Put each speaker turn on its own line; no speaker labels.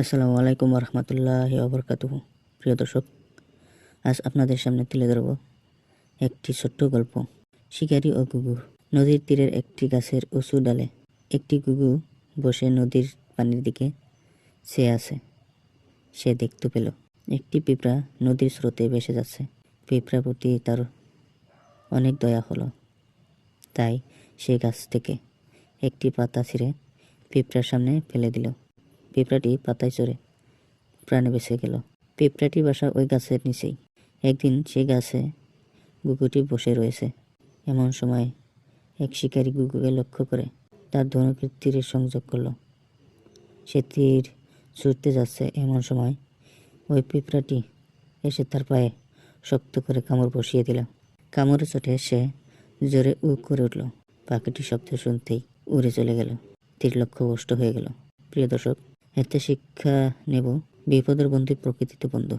আসসালামু আলাইকুম রহমতুল্লাহ ওবরকাতুহ। প্রিয় দর্শক, আজ আপনাদের সামনে তুলে ধরব একটি ছোট্ট গল্প। শিকারি ও গুগু নদীর তীরের একটি গাছের উঁচু ডালে একটি গুগু বসে নদীর পানির দিকে চেয়ে আছে। সে দেখতে পেল, একটি পিঁপড়া নদীর স্রোতে ভেসে যাচ্ছে। পিঁপড়া প্রতি তার অনেক দয়া হলো। তাই সে গাছ থেকে একটি পাতা ছিঁড়ে পিঁপড়ার সামনে ফেলে দিল। পিঁপড়াটি পাতায় চড়ে প্রাণে বেঁচে গেল। পিঁপড়াটি বাসা ওই গাছের নিচেই। একদিন সেই গাছে গুগুটি বসে রয়েছে। এমন সময় এক শিকারী গুগুকে লক্ষ্য করে তার ধনুকের তীরের সংযোগ করল। সে তীর ছুটতে যাচ্ছে। এমন সময় ওই পিঁপড়াটি এসে তার পায়ে শক্ত করে কামড় বসিয়ে দিল। কামড়ে চোটে সে জোরে উ করে উঠল। পাখিটি শব্দ শুনতেই উড়ে চলে গেল। তীর লক্ষ্য কষ্ট হয়ে গেল। প্রিয় দর্শক এতে শিক্ষা নেব। বিপদের বন্ধু প্রকৃতিতে বন্ধু।